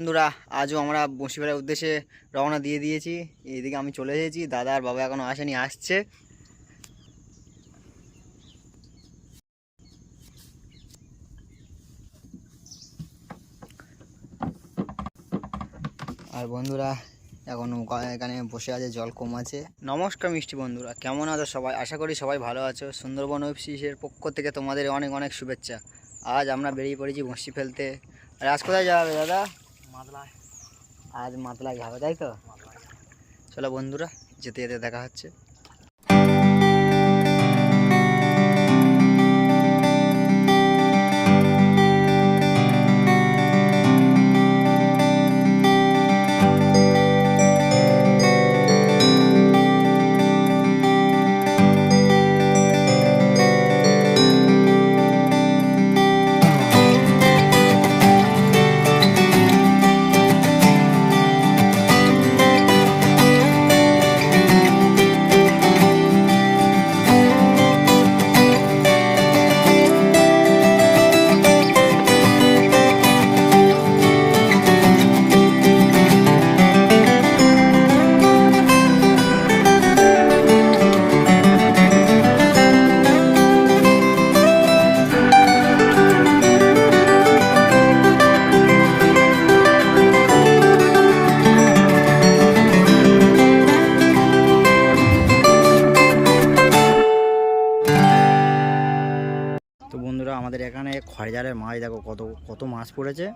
বন্ধুরা, আজও আমরা বসিবেলার উদ্দেশ্যে রওনা দিয়ে দিয়েছি। এইদিকে আমি চলে এসেছি, দাদা আর বাবা এখনও আসেনি, আসছে। আর বন্ধুরা, এখন এখানে বসে আছে, জল কম আছে। নমস্কার মিষ্টি বন্ধুরা, কেমন আছো সবাই? আশা করি সবাই ভালো আছো। সুন্দরবন ওয়েবসিরিজের পক্ষ থেকে তোমাদের অনেক অনেক শুভেচ্ছা। আজ আমরা বেরিয়ে পড়েছি বসি ফেলতে। আর আজ কোথায় যাবে দাদা? আজ মাতলায় যাবে তাই তো? চলো বন্ধুরা যেতে যেতে দেখা হচ্ছে। আমাদের এখানে খড়জারের মাছ দেখো কত কত মাছ পড়েছে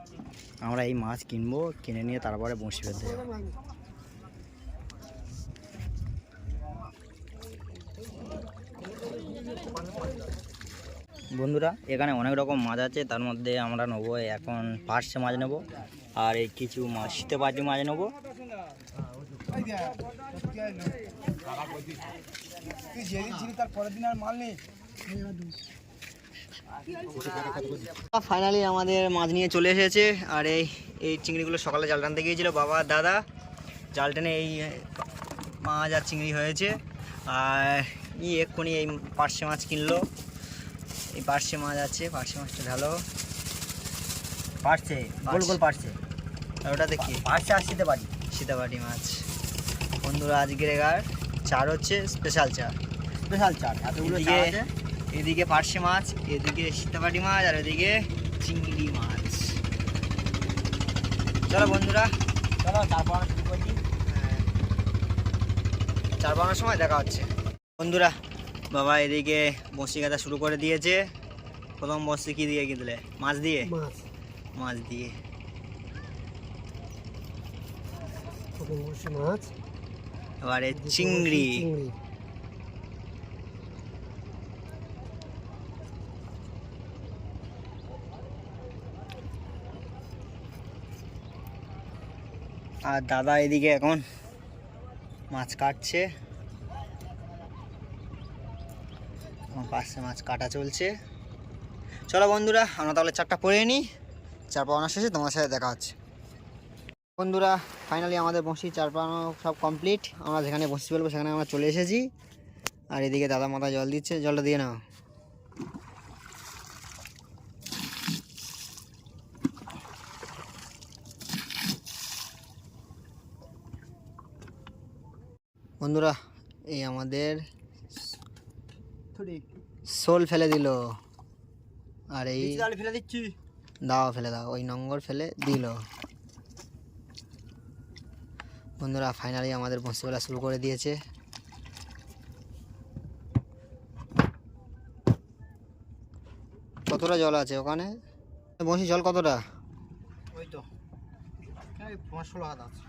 আমরা এই মাছ কিনবো কিনে নিয়ে তারপরে বসি ফেলতে যাব বন্ধুরা এখানে অনেক রকম মাছ আছে তার মধ্যে আমরা নেব এখন পার্শে মাছ নেব আর এই কিছু মাছ শীতে পাটি মাছ নেব তুই যেদিন ছিলি তার পরের দিন আর মাল নেই ফাইনালি আমাদের মাছ নিয়ে চলে এসেছে। আর এই এই চিংড়িগুলো সকালে জাল টানতে গিয়েছিল বাবা দাদা। জাল টেনে এই মাছ আর চিংড়ি হয়েছে। আর ই এক্ষুনি এই পার্শে মাছ কিনলো। এই পার্শে মাছ আছে পার্শে মাছটা ভালো পারছে গোল গোল পারছে আর ওটা দেখি। পারছে আর শীতে পারি সীতাবাটি মাছ। বন্ধুরা আজকের এগার। চার হচ্ছে স্পেশাল চার। স্পেশাল চার। এতগুলো এদিকে চার আছে? এদিকে পার্শে মাছ এদিকে সীতাবাটি মাছ আর এদিকে চিংড়ি মাছ। চলো বন্ধুরা চলো তারপর শুরু করি। হ্যাঁ। চার বানানোর সময় দেখা হচ্ছে। বন্ধুরা বাবা এদিকে বসি কাটা শুরু করে দিয়েছে। প্রথম বসি কি দিয়ে কিনলে মাছ দিয়ে? মাছ। দিয়ে। এবারে চিংড়ি। আর দাদা এদিকে এখন মাছ কাটছে। আমার পাশে মাছ কাটা চলছে। চলো বন্ধুরা, আমরা তাহলে চারটা পরে নিই। চার পাওয়ানোর শেষে তোমার সাথে দেখা হচ্ছে। বন্ধুরা ফাইনালি আমাদের বসি চার পাওয়ানো সব কমপ্লিট আমরা যেখানে বসি বলব সেখানে আমরা চলে এসেছি। আর এদিকে দাদা মাথা জল দিচ্ছে। জলটা দিয়ে নাও। বন্ধুরা এই আমাদের শোল ফেলে দিল। আর এই ফেলে দিচ্ছি। দাও ফেলে দাও ওই নঙ্গর ফেলে দিল। বন্ধুরা ফাইনালি আমাদের বংশীবেলা শুরু করে দিয়েছে। কতটা জল আছে ওখানে? বংশী জল কতটা? ওই তো। পাঁচ ষোলো হাত আছে।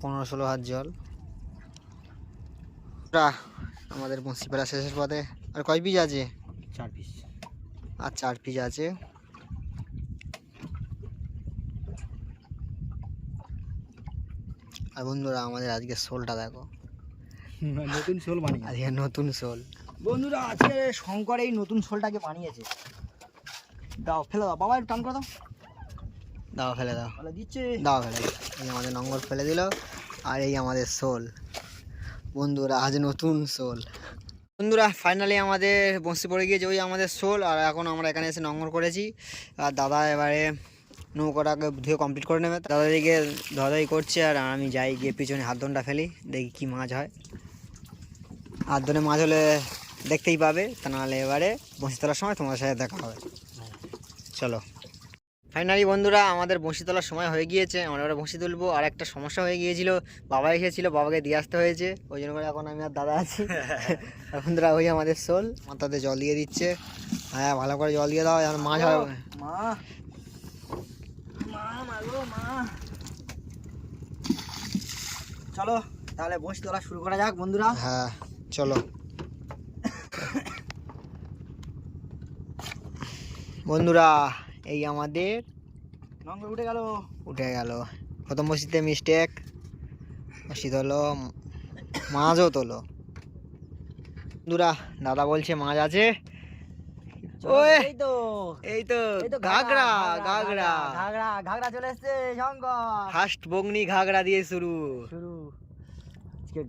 পনেরো ষোলো হাত জল। আমাদের বংশীবেলা শেষের পথে। আর কয় পিস আছে? চার পিস আর চার পিস আছে। আর বন্ধুরা আমাদের আজকে শোলটা দেখো। নতুন শোল বানিয়ে আজকে নতুন শোল। বন্ধুরা আজকে শঙ্কর এই নতুন শোলটাকে বানিয়েছে। দাও ফেলে দাও। বাবা একটু টান করে দাও। দাও ফেলে দাও। দিচ্ছে। দাও ফেলে দাও। এই আমাদের নম্বর ফেলে দিল। আর এই আমাদের শোল। বন্ধুরা, আজ নতুন শোল। বন্ধুরা ফাইনালি আমাদের বসে পড়ে গিয়েছে, ওই আমাদের শোল, আর এখন আমরা এখানে এসে নম্বর করেছি। আর দাদা এবারে নৌকাটাকে ধুয়ে কমপ্লিট করে নেবে। দাদা দিকে ধরাই করছে, আর আমি যাই গিয়ে পিছনে হাত ধনটা ফেলি, দেখি কি মাছ হয়। হাত ধরে মাছ হলে দেখতেই পাবে, তা নাহলে এবারে বসি তোলার সময় তোমাদের সাথে দেখা হবে। চলো। ফাইনালি বন্ধুরা আমাদের বসি তোলার সময় হয়ে গিয়েছে। আমরা এবার বসি তুলবো। আর একটা সমস্যা হয়ে গিয়েছিল। বাবা এসেছিল বাবাকে দিয়ে আসতে হয়েছে। ওই জন্য করে এখন আমি আর দাদা আছি। আর বন্ধুরা ওই আমাদের শোল। মাথাতে জল দিয়ে দিচ্ছে। হ্যাঁ ভালো করে জল দিয়ে দাও। যেন মাছ মা চলো তাহলে বসি তোলা শুরু করা যাক বন্ধুরা। হ্যাঁ চলো। বন্ধুরা এই আমাদের উঠে গেল। উঠে গেল। প্রথম বসিতে মিস্টেক বসি হলো মাছও তোলো। বন্ধুরা দাদা বলছে মাছ আছে। ওই তো। এই তো চলে এসছে শঙ্কর ফার্স্ট বগনি দিয়ে শুরু। শুরু। আজকে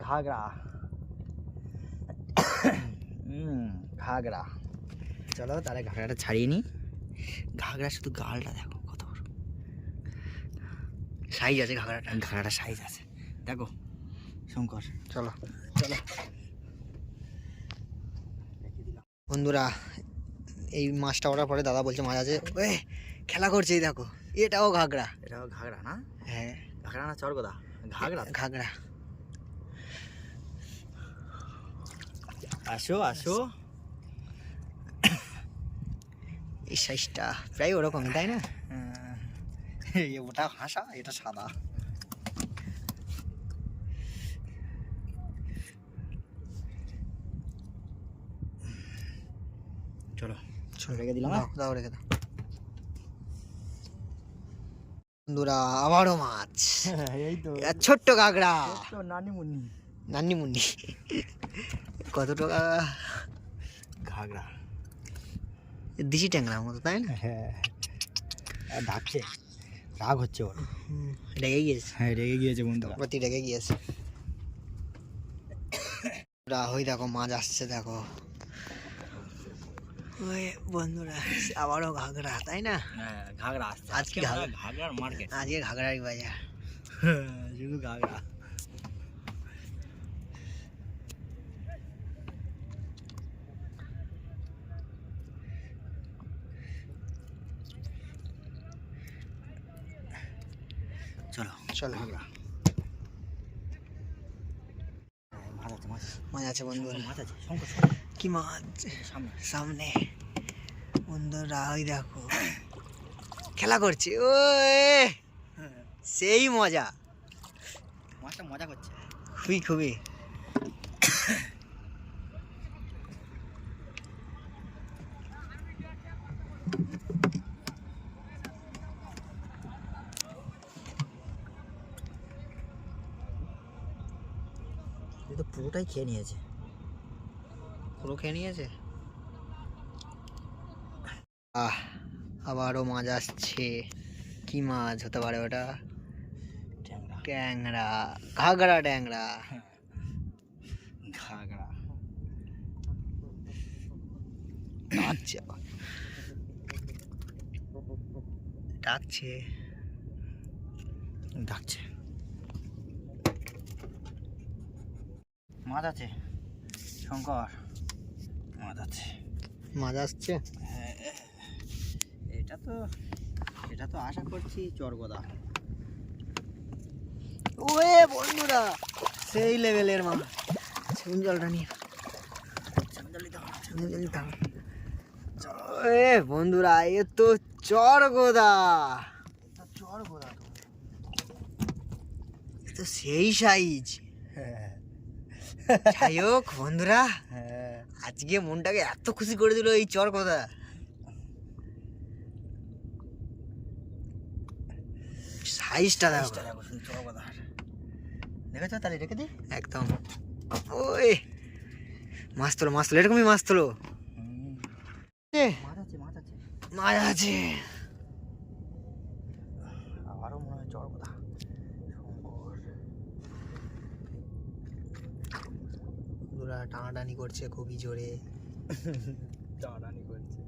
হুম চলো তাহলে ছাড়িয়ে নি। ঘাগরা শুধু গালটা দেখো কত বড়। সাইজ আছে ঘাগরাটা ঘাগরাটা সাইজ আছে। দেখো শঙ্কর। চলো। চলো। বন্ধুরা এই মাছটা ওঠার পরে দাদা বলছে মাছ আছে। ওয়ে খেলা করছে এই দেখো। এটাও ঘাগরা এটাও ঘাগরা না? হ্যাঁ। ঘাগরা না চরগোদা? ঘাগরা ঘাগরা আসো আসো। এই সাইজটা প্রায় ওরকমই তাই না? ওটা হাসা এটা সাদা। চলো। চলো রেখে দিলাম, দাও দাও রেখে দাও। বন্ধুরা আবারও মাছ। এই তো। ছোট্ট তো নানি মুন্নি নান্নি মুন্নি কত টাকা ঘাগরা। দিশি ট্যাংরার মতো তাই না? হ্যাঁ আর ডাকছে রাগ হচ্ছে ওর। রেগে গিয়েছে। হ্যাঁ রেগে গিয়েছে বন্ধু প্রতি রেগে গিয়েছে। ওই দেখো মাছ আসছে দেখো। ওই বন্ধুরা আবারও ঘাগরা তাই না? হ্যাঁ ঘাগরা আসছে। আজকে ঘাগরা- ঘাগরার মার্কেট। আজকে ঘাগরাই বাজার। শুধু ঘাগরা। চলো। চলো। আমরা মাছ। আছে মাছ মাছ আছে? কি মাছ? সামনে। সামনে। বন্ধুরা ওই দেখো। খেলা করছে। ওই! সেই মজা। মাছটা মজা করছে। খুবই খুবই। তো পুরোটাই খেয়ে নিয়েছে। পুরো খেয়ে নিয়েছে? আহ আবারও মাছ আসছে। কি মাছ হতে পারে ওটা? ট্যাংরা। ঘাগরা ট্যাংরা। ডাকছে। ডাকছে। মাছ আছে। শঙ্কর মাছ আছে। মাছ আসছে? এটা তো এটা তো আশা করছি চরগোদা। ওয়ে বন্ধুরা সেই লেভেলের মাছ। চুন জলটা নিয়ে। এ বন্ধুরা এ তো চর গোদা চরগোদা এ তো সেই সাইজ। হ্যাঁ। যাই হোক বন্ধুরা হ্যাঁ। আজকে মনটাকে এত খুশি করে দিল এই চর কথা। সাইজটা দেখো। দেখেছ? তাহলে রেখে দিই একদম। ওই মাছ তোলো মাছ তোলো এরকমই মাছ তোলো মাছ আছে মাছ আছে। মাছ আছে আবারও মনে হয় চরগোদা শঙ্কর বন্ধুরা টানাটানি করছে খুবই জোরে। টানাটানি করছে।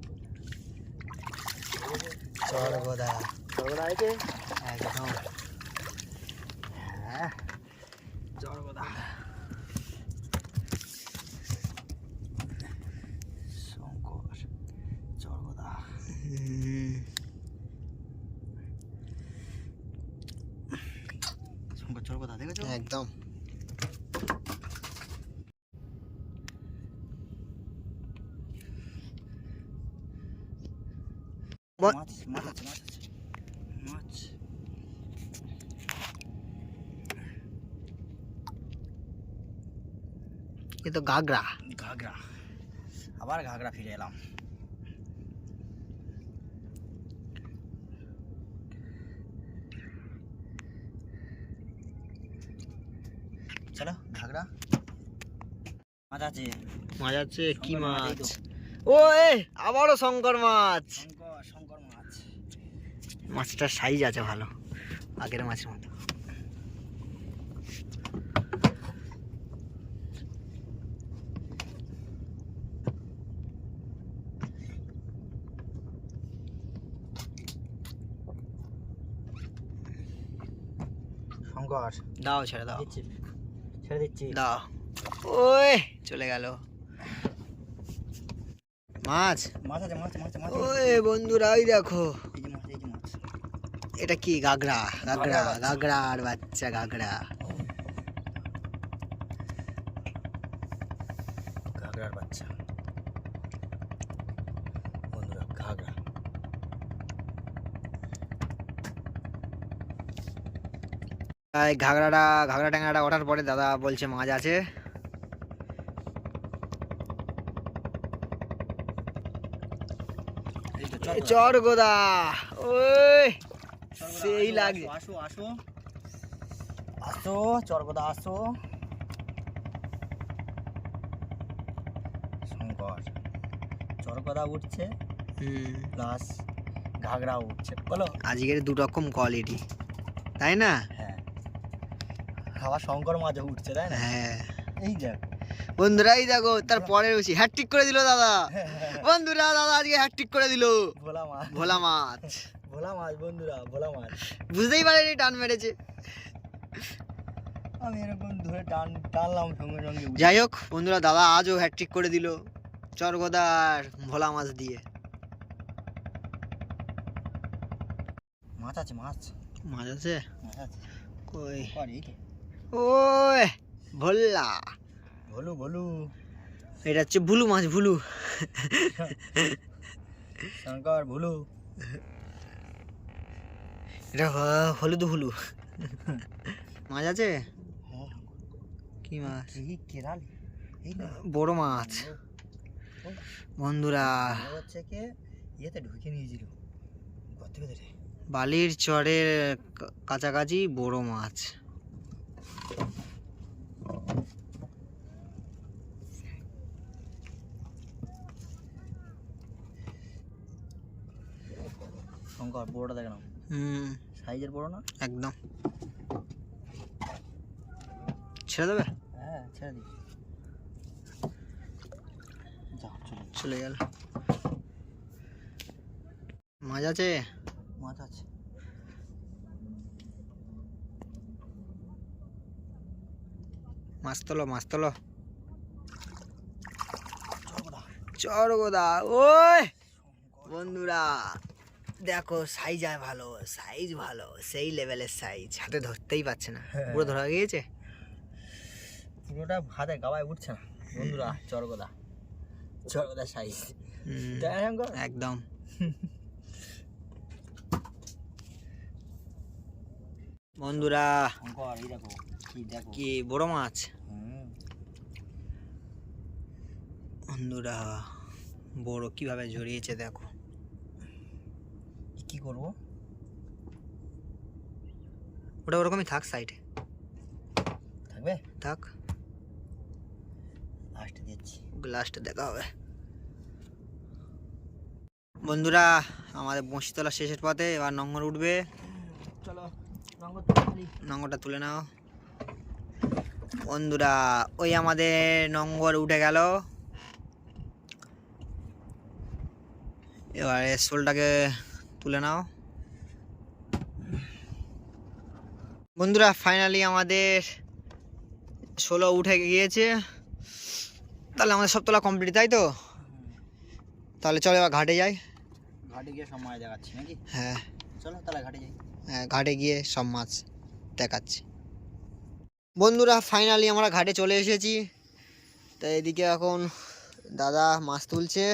চল আছে একদম। হ্যাঁ চরগোদা শঙ্কর চরগোদা হুম, শঙ্কর চরগোদা দেখেছ একদম বল- মাছ মাছ আছে মাছ আছে মাছ এ তো গাগরা ঘাগরা আবার ঘাগরা ফিরে এলাম। চলো ঘাগরা মাছ আছে। মাছ আছে কি মাছ, ও এ আবারও শঙ্কর মাছ। মাছটার সাইজ আছে ভালো। আগের মাছের মতো। শঙ্কর দাও ছেড়ে দাও। ছেড়ে দিচ্ছি। দাও। ওই চলে গেল। মাছ। মাছ আছে মাছ মাছ মাছ ওই বন্ধুরা ওই দেখো এই যে মাছ এই যে মাছ এটা কি গাগরা? গাগরা গাগরার আর বাচ্চা গাগরা। ঘাগরার বাচ্চা। বন্ধুরা ঘাগরা এই ঘাগরাটা ঘাগরা ট্যাংরাটা ওঠার পরে দাদা বলছে মাছ আছে। চর গোদা ওই। সেই লাগে। আসো আসো আসো। চরগদা আসো। শঙ্কর চরগদা উঠছে। প্লাস ঘাগরা উঠছে। বলো। আজকের দু রকম কোয়ালিটি তাই না? হ্যাঁ। আবার শঙ্কর মাঝে উঠছে তাই না? হ্যাঁ। এই দেখ। বন্ধুরা এই দেখো তার পরে বেশি হ্যাট্রিক করে দিল দাদা। বন্ধুরা দাদা আজকে হ্যাট্রিক করে দিল। ভোলা মাছ। ভোলা মাছ। ভোলা মাছ বন্ধুরা ভোলা মাছ। বুঝতেই পারেনি টান মেরেছে। আমি এরকম ধরে টান টানলাম সঙ্গে সঙ্গে। যাই হোক বন্ধুরা দাদা আজও হ্যাট্রিক করে দিল। চরগোদার ভোলা মাছ দিয়ে। মাছ আছে মাছ। মাছ আছে? মাছ আছে। কই? ওই ভোল্লা ভলু ভলু। এটা হচ্ছে ভুলু মাছ ভুলু। শঙ্কর ভুলু। এটা হলুদ ভুলু মাছ আছে? হ্যাঁ। কি মাছ? কেরাল। এই না বড় মাছ। বন্ধুরা। হচ্ছে কি ইয়েতে ঢুকে নিয়েছিল। বালির চরের কাছাকাছি বড় মাছ। শঙ্কর বড়টা দেখে নাও। হুম। সাইজের বড় না? একদম। ছেড়ে দেবে? হ্যাঁ ছেড়ে দিই। যাও চলে। চলে গেল। মাছ আছে? মাছ আছে। মাছ তোলো মাছ তোলো। চরগোদা চরগোদা ওই! বন্ধুরা দেখো সাইজ আয় ভালো সাইজ ভালো সেই লেভেলের সাইজ হাতে ধরতেই পারছে না। হ্যাঁ। পুরো ধরা গিয়েছে? পুরোটা হাতে গাবায় উঠছে না। বন্ধুরা চরগোদা। চরগোদা সাইজ একদম। বন্ধুরা কি বড় মাছ? বন্ধুরা বড় কীভাবে জড়িয়েছে দেখো। কি করব? ওটা ওরকমই থাক সাইডে থাকবে? থাক। লাস্টে দিচ্ছি। লাস্টে দেখা হবে। বন্ধুরা আমাদের বঁশিতলা শেষের পথে এবার নঙ্গর উঠবে। চলো নঙ্গরটা তুলে নাও। বন্ধুরা ওই আমাদের নঙ্গর উঠে গেল। এবারে শোলটাকে তুলে নাও। বন্ধুরা ফাইনালি আমাদের ষোলো উঠে গিয়েছে। তাহলে আমাদের সব তোলা কমপ্লিট তাই তো? তাহলে চলো এবার ঘাটে যাই। ঘাটে গিয়ে সব মাছ দেখাচ্ছি নাকি? হ্যাঁ। চলো তাহলে ঘাটে যাই। হ্যাঁ, ঘাটে গিয়ে সব মাছ দেখাচ্ছি। বন্ধুরা ফাইনালি আমরা ঘাটে চলে এসেছি। তো এদিকে এখন দাদা মাছ তুলছে।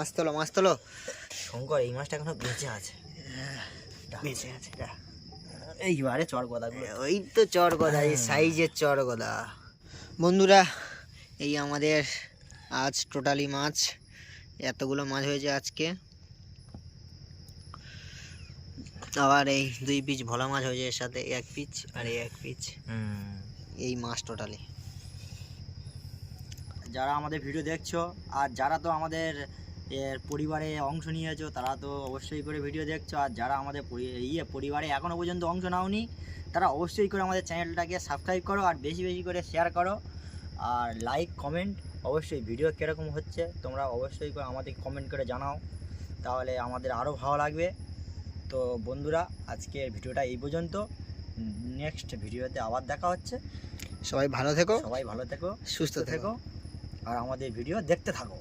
মাছ তোলো মাছ তোলো শঙ্কর এই মাছটা এখনও বেঁচে আছে। বেঁচে আছে এইবারে চর গদাগুলো ওই তো চর গদা এই সাইজের চর গদা। বন্ধুরা এই আমাদের আজ টোটালি মাছ এতগুলো মাছ হয়েছে আজকে। আবার এই দুই পিচ ভোলা মাছ হয়েছে এর সাথে এক পিচ আর এই এক পিচ। এই মাছ টোটালি। যারা আমাদের ভিডিও দেখছ আর যারা তো আমাদের এর পরিবারে অংশ নিয়েছো তারা তো অবশ্যই করে ভিডিও দেখছ। আর যারা আমাদের ইয়ে পরিবারে এখনও পর্যন্ত অংশ নাওনি তারা অবশ্যই করে আমাদের চ্যানেলটাকে সাবস্ক্রাইব করো আর বেশি বেশি করে শেয়ার করো। আর লাইক কমেন্ট অবশ্যই ভিডিও কীরকম হচ্ছে তোমরা অবশ্যই করে আমাদের কমেন্ট করে জানাও। তাহলে আমাদের আরও ভালো লাগবে। তো বন্ধুরা আজকের ভিডিওটা এই পর্যন্ত। নেক্সট ভিডিওতে আবার দেখা হচ্ছে। সবাই ভালো থেকো। সবাই ভালো থেকো সুস্থ থেকো। থেকো। আর আমাদের ভিডিও দেখতে থাকো।